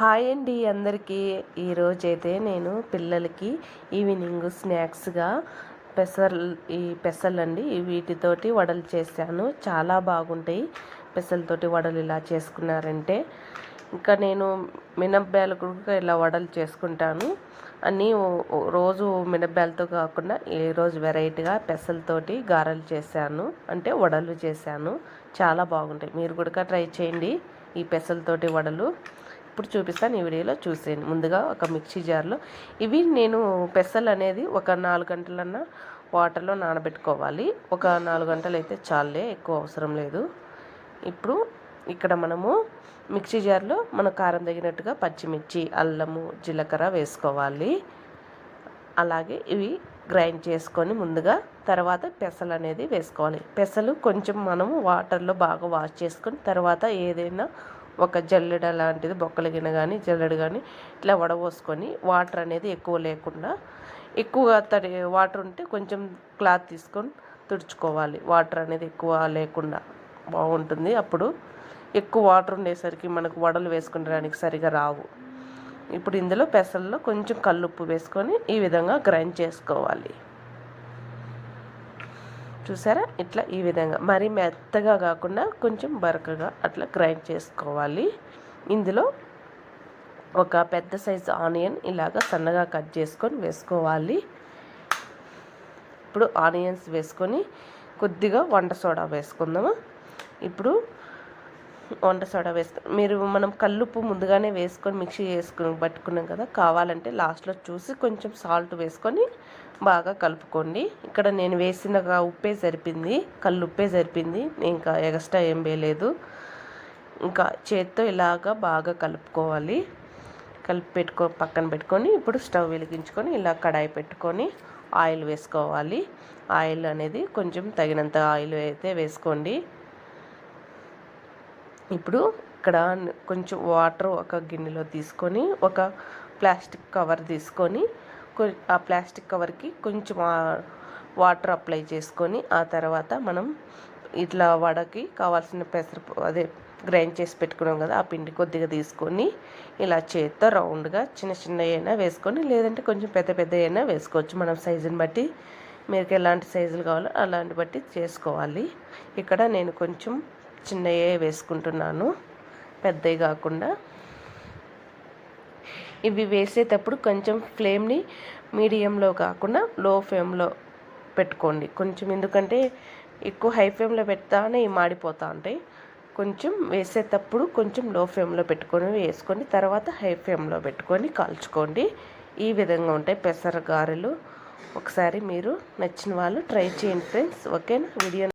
Hi అండి అందరికీ. ఈరోజైతే నేను పిల్లలకి ఈవినింగ్ స్నాక్స్గా పెసర్ ఈ పెసలండి వీటితోటి వడలు చేశాను. చాలా బాగుంటాయి. పెసలతోటి వడలు ఇలా చేసుకున్నారంటే. ఇంకా నేను మినప్పాయలు కూడా ఇలా వడలు చేసుకుంటాను. అన్నీ రోజు మినప్పాయలతో కాకుండా ఈరోజు వెరైటీగా పెసలతోటి గారెలు చేశాను. అంటే వడలు చేశాను. చాలా బాగుంటాయి. మీరు కూడా ట్రై చేయండి ఈ పెసలతోటి వడలు. ఇప్పుడు చూపిస్తాను ఈ వీడియోలో చూసేయండి. ముందుగా ఒక మిక్సీ జార్లో ఇవి నేను పెసలు అనేది ఒక నాలుగు గంటలన్నా వాటర్లో నానబెట్టుకోవాలి. ఒక నాలుగు గంటలు అయితే చాలే ఎక్కువ అవసరం లేదు. ఇప్పుడు ఇక్కడ మనము మిక్సీ జార్లో మన కారం తగినట్టుగా పచ్చిమిర్చి అల్లము జీలకర్ర వేసుకోవాలి. అలాగే ఇవి గ్రైండ్ చేసుకొని ముందుగా తర్వాత పెసలు అనేది వేసుకోవాలి. పెసలు కొంచెం మనము వాటర్లో బాగా వాష్ చేసుకొని తర్వాత ఏదైనా ఒక జల్లెడ లాంటిది బొక్కల గిన్నె కానీ జల్లెడ కానీ ఇట్లా వడపోసుకొని వాటర్ అనేది ఎక్కువ లేకుండా ఎక్కువగా తడి వాటర్ ఉంటే కొంచెం క్లాత్ తీసుకొని తుడుచుకోవాలి. వాటర్ అనేది ఎక్కువ లేకుండా బాగుంటుంది. అప్పుడు ఎక్కువ వాటర్ ఉండేసరికి మనకు వడలు వేసుకునేడానికి సరిగా రావు. ఇప్పుడు ఇందులో పెసల్లో కొంచెం కల్లుప్పు వేసుకొని ఈ విధంగా గ్రైండ్ చేసుకోవాలి. చూసారా? ఇట్లా ఈ విధంగా. మరీ మెత్తగా కాకుండా కొంచెం బరకగా అట్లా గ్రైండ్ చేసుకోవాలి. ఇందులో ఒక పెద్ద సైజు ఆనియన్ ఇలాగ సన్నగా కట్ చేసుకొని వేసుకోవాలి. ఇప్పుడు ఆనియన్స్ వేసుకొని కొద్దిగా వంట సోడా వేసుకుందాము? ఇప్పుడు వంట సోడా వేసుకు మీరు మనం కల్లుప్పు ముందుగానే వేసుకొని మిక్సీ వేసుకుని పట్టుకున్నాం కదా కావాలంటే లాస్ట్లో చూసి కొంచెం సాల్ట్ వేసుకొని బాగా కలుపుకోండి. ఇక్కడ నేను వేసిన ఉప్పే సరిపింది కళ్ళు ఉప్పే సరిపోయింది ఇంకా ఎక్స్ట్రా ఏం వేయలేదు. ఇంకా చేత్తో ఇలాగా బాగా కలుపుకోవాలి. కలిపి పెట్టుకో పక్కన పెట్టుకొని ఇప్పుడు స్టవ్ వెలిగించుకొని ఇలా కడాయి పెట్టుకొని ఆయిల్ వేసుకోవాలి. ఆయిల్ అనేది కొంచెం తగినంత ఆయిల్ అయితే వేసుకోండి. ఇప్పుడు ఇక్కడ కొంచెం వాటర్ ఒక గిన్నెలో తీసుకొని ఒక ప్లాస్టిక్ కవర్ తీసుకొని ఆ ప్లాస్టిక్ కవర్కి కొంచెం వాటర్ అప్లై చేసుకొని ఆ తర్వాత మనం ఇట్లా వడకి కావాల్సిన పెసర అదే గ్రైండ్ చేసి పెట్టుకున్నాం కదా ఆ పిండి కొద్దిగా తీసుకొని ఇలా చేత్తో రౌండ్గా చిన్న చిన్న అయినా వేసుకొని లేదంటే కొంచెం పెద్ద పెద్ద అయినా వేసుకోవచ్చు. మనం సైజుని బట్టి మీకు ఎలాంటి సైజులు కావాలో అలాంటి బట్టి చేసుకోవాలి. ఇక్కడ నేను కొంచెం చిన్నయే వేసుకుంటున్నాను. పెద్దవి కాకుండా. ఇవి వేసేటప్పుడు కొంచెం ఫ్లేమ్ని మీడియంలో కాకుండా లో ఫ్లేమ్లో పెట్టుకోండి. కొంచెం ఎందుకంటే ఎక్కువ హై ఫ్లేమ్లో పెడతానే మాడిపోతూ ఉంటాయి. కొంచెం వేసేటప్పుడు కొంచెం లో ఫ్లేమ్లో పెట్టుకొని వేసుకొని తర్వాత హై ఫ్లేమ్లో పెట్టుకొని కాల్చుకోండి. ఈ విధంగా ఉంటాయి పెసర గారెలు ఒకసారి మీరు నచ్చిన వాళ్ళు ట్రై చేయండి ఫ్రెండ్స్. ఓకేనా? వీడియో